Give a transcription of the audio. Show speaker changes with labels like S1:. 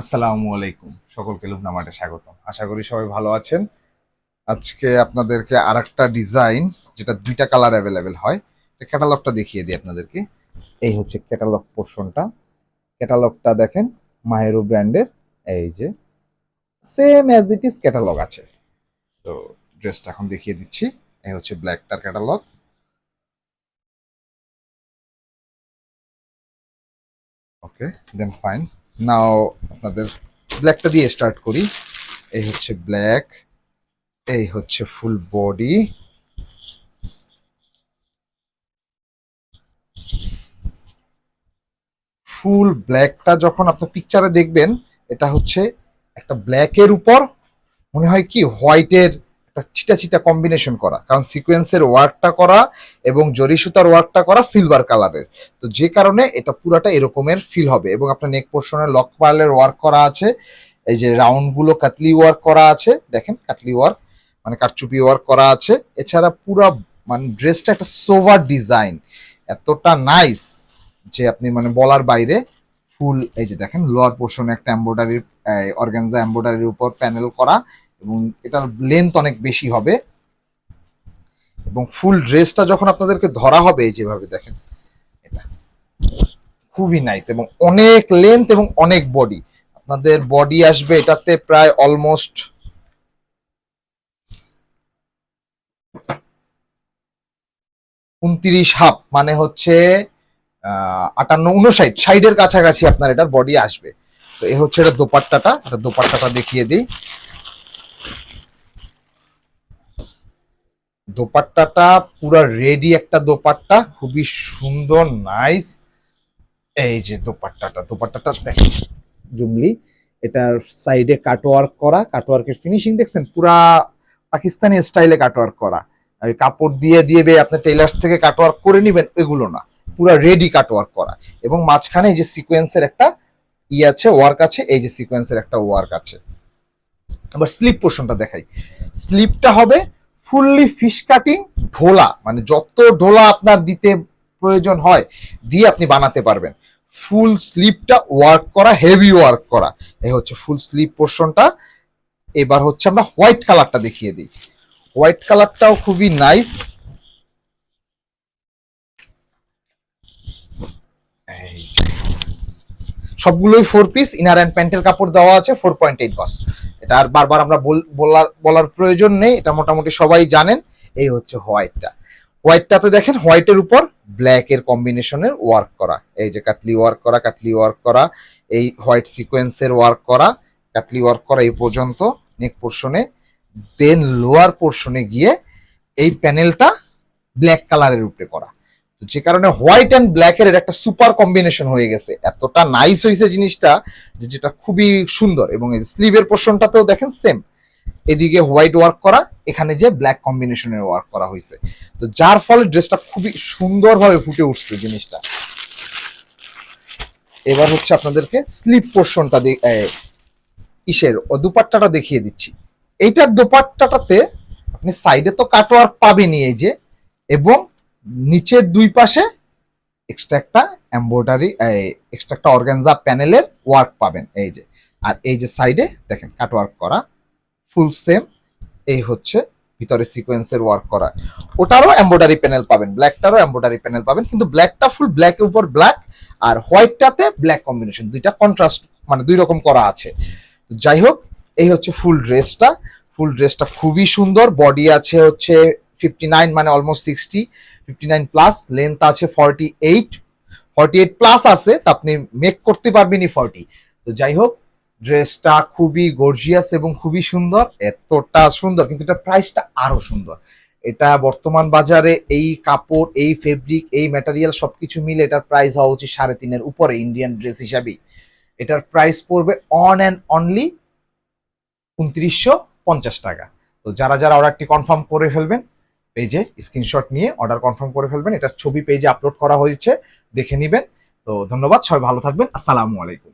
S1: আসসালামু আলাইকুম। সকলকে লুবনামাটে স্বাগতম। আশা করি সবাই ভালো আছেন। আজকে আপনাদেরকে আর একটা ডিজাইন, যেটা দুইটা কালার অ্যাভেলেবেল হয় ক্যাটালগটা দেখিয়ে দিই আপনাদেরকে। এই হচ্ছে ক্যাটালগ পোর্শনটা ক্যাটালগটা দেখেন, মাহেরু ব্র্যান্ডের এই যে same as it is catalogue আছে। তো ড্রেসটা এখন দেখিয়ে দিচ্ছি। এই হচ্ছে ব্ল্যাকটার ক্যাটালগ ওকে দেন ফাইন নাও আপনাদের ব্ল্যাকটা দিয়ে স্টার্ট করি। এই হচ্ছে ব্ল্যাক এই হচ্ছে ফুল বডি ফুল ব্ল্যাকটা যখন আপনি পিকচারে দেখবেন, এটা হচ্ছে একটা ব্ল্যাকের উপর, মনে হয় কি হোয়াইটের একটা চিটা চিটা কম্বিনেশন করা। কারণ সিকোয়েন্সের ওয়ার্কটা করা এবং জরি সুতার ওয়ার্কটা করা সিলভার কালারের তো যে কারণে এটা পুরাটা এরকমের ফিল হবে। এবং আপনার নেক পোর্শনে লক পার্লের ওয়ার্ক করা আছে। এই যে রাউন্ডগুলো কাতলি ওয়ার্ক করা আছে। দেখেন কাতলি ওয়ার্ক মানে কারচুপি ওয়ার্ক করা আছে। এছাড়া পুরা মানে ড্রেসটা একটা সোভার ডিজাইন এতটা নাইস যে আপনি মানে বলার বাইরে ফুল, এই যে দেখেন লোয়ার পোর্শনে একটা এম্ব্রয়ডারির অর্গানজা এম্ব্রয়ডারির উপর প্যানেল করা। এবং এটার লেন্থ অনেক বেশি হবে। এবং ফুল ড্রেসটা যখন আপনাদেরকে ধরা হবে যেভাবে দেখেন, এটা খুবই নাইস এবং অনেক লেন্থ এবং অনেক বডি আপনাদের বডি আসবে এটাতে প্রায় অলমোস্ট উনত্রিশ হাফ মানে হচ্ছে আটান্ন উনষাট ষাটের কাছাকাছি আপনার এটার বডি আসবে। তো এ হচ্ছে এটা দোপাট্টাটা এটা দোপাট্টাটা দেখিয়ে দিই। দোপাট্টাটা পুরা রেডি একটা দোপাট্টা, খুবই সুন্দর নাইস এই যে দোপাট্টাটা দোপাট্টাটা দেখেন জুমলি, এটার সাইডে কাটওয়ার্ক করা কাটওয়ার্কের ফিনিশিং দেখছেন? পুরা পাকিস্তানি স্টাইলে কাটওয়ার্ক করা। কাপড় দিয়ে দিয়ে আপনি টেইলার্স থেকে কাটওয়ার্ক করে নেবেন, এগুলো না। পুরা রেডি কাটওয়ার্ক করা। এবং মাঝখানে এই যে সিকোয়েন্সের একটা ই আছে ওয়ার্ক আছে, এই যে সিকোয়েন্সের একটা ওয়ার্ক আছে। আবার স্লিপ পোর্শনটা দেখাই। স্লিপটা হবে ফুললি ফিশ কাটিং ঢোলা মানে যত ঢোলা আপনার দিতে প্রয়োজন হয়, দিয়ে আপনি বানাতে পারবেন। ফুল স্লিপটা ওয়ার্ক করা হেভি ওয়ার্ক করা। এই হচ্ছে ফুল স্লিপ পোর্শনটা। এবার হচ্ছে আমরা হোয়াইট কালারটা দেখিয়ে দিই। হোয়াইট কালারটাও খুবই নাইস সবগুলোই ফোর পিস ইনার অ্যান্ড প্যান্টের কাপড় দেওয়া আছে ফোর পয়েন্ট এইট গস এটা আর বারবার আমরা বল- বলার বলার প্রয়োজন নেই, এটা মোটামুটি সবাই জানেন, এই হচ্ছে হোয়াইটটা। হোয়াইটটাতে দেখেন, হোয়াইটের উপর ব্ল্যাক এর কম্বিনেশনের ওয়ার্ক করা। এই যে কাতলি ওয়ার্ক করা কাতলি ওয়ার্ক করা, এই হোয়াইট সিকোয়েন্সের ওয়ার্ক করা কাতলি ওয়ার্ক করা এই পর্যন্ত নেক পোর্শনে দেন লোয়ার পোর্শনে গিয়ে এই প্যানেলটা ব্ল্যাক কালারের উপরে করা। তো যে কারণে হোয়াইট অ্যান্ড ব্ল্যাক এর একটা সুপার কম্বিনেশন হয়ে গেছে। এতটা নাইস হয়েছে জিনিসটা যে যেটা খুবই সুন্দর এবং এই স্লিভের পোর্শনটাতেও দেখেন সেম এদিকে হোয়াইট ওয়ার্ক করা, এখানে যে ব্ল্যাক কম্বিনেশনের ওয়ার্ক করা হয়েছে। তো যার ফলে ড্রেসটা খুবই সুন্দরভাবে ফুটে উঠছে জিনিসটা। এবার হচ্ছে আপনাদেরকে স্লিপ পোর্শনটা ইসের ও দুপাট্টাটা দেখিয়ে দিচ্ছি। এইটার দুপাট্টাটাতে আপনি সাইডে তো কাটওয়ার্ক পাবেনই এই যে, এবং নিচের দুই পাশে এক্সট্রা একটা এম্ব্রয়ডারি এক্সট্রা একটা অর্গানজা প্যানেলের ওয়ার্ক পাবেন, এই যে। আর এই যে সাইডে দেখেন কাটওয়ার্ক করা ফুল সেম এই হচ্ছে ভিতরে সিকোয়েন্সের ওয়ার্ক করা। ওটারও এম্ব্রয়ডারি প্যানেল পাবেন ব্ল্যাকটারও এম্ব্রয়ডারি প্যানেল পাবেন, কিন্তু ব্ল্যাকটা ফুল ব্ল্যাকের উপর ব্ল্যাক আর হোয়াইটটাতে ব্ল্যাক কম্বিনেশন দুইটা কন্ট্রাস্ট মানে দুই রকম করা আছে। যাই হোক, এই হচ্ছে ফুল ড্রেসটা ফুল ড্রেসটা খুবই সুন্দর বডি আছে হচ্ছে ফিফটি নাইন মানে almost sixty fifty nine plus length আছে forty eight forty eight plus আছে, তা আপনি মেক করতে পারবেনই ফর্টি তো যাই হোক ড্রেসটা খুবই গর্জিয়াস এবং খুবই সুন্দর, এতটা সুন্দর, কিন্তু এটা প্রাইসটা আরও সুন্দর। এটা বর্তমান বাজারে এই কাপড়, এই ফেব্রিক এই ম্যাটেরিয়াল সবকিছু মিলে এটার প্রাইস হওয়া উচিত সাড়ে তিনের উপরে ইন্ডিয়ান ড্রেস হিসাবেই। এটার প্রাইস পড়বে অন অ্যান্ড অনলি উনত্রিশশো পঞ্চাশ টাকা। তো যারা যারা অর্ডারটি কনফার্ম করে ফেলবেন পেজে স্ক্রিনশট নিয়ে অর্ডার কনফার্ম করে ফেলবেন। এটা ছবি পেজে আপলোড করা হয়েছে, দেখে নেবেন। তো ধন্যবাদ, সবাই ভালো থাকবেন। আসসালামু আলাইকুম।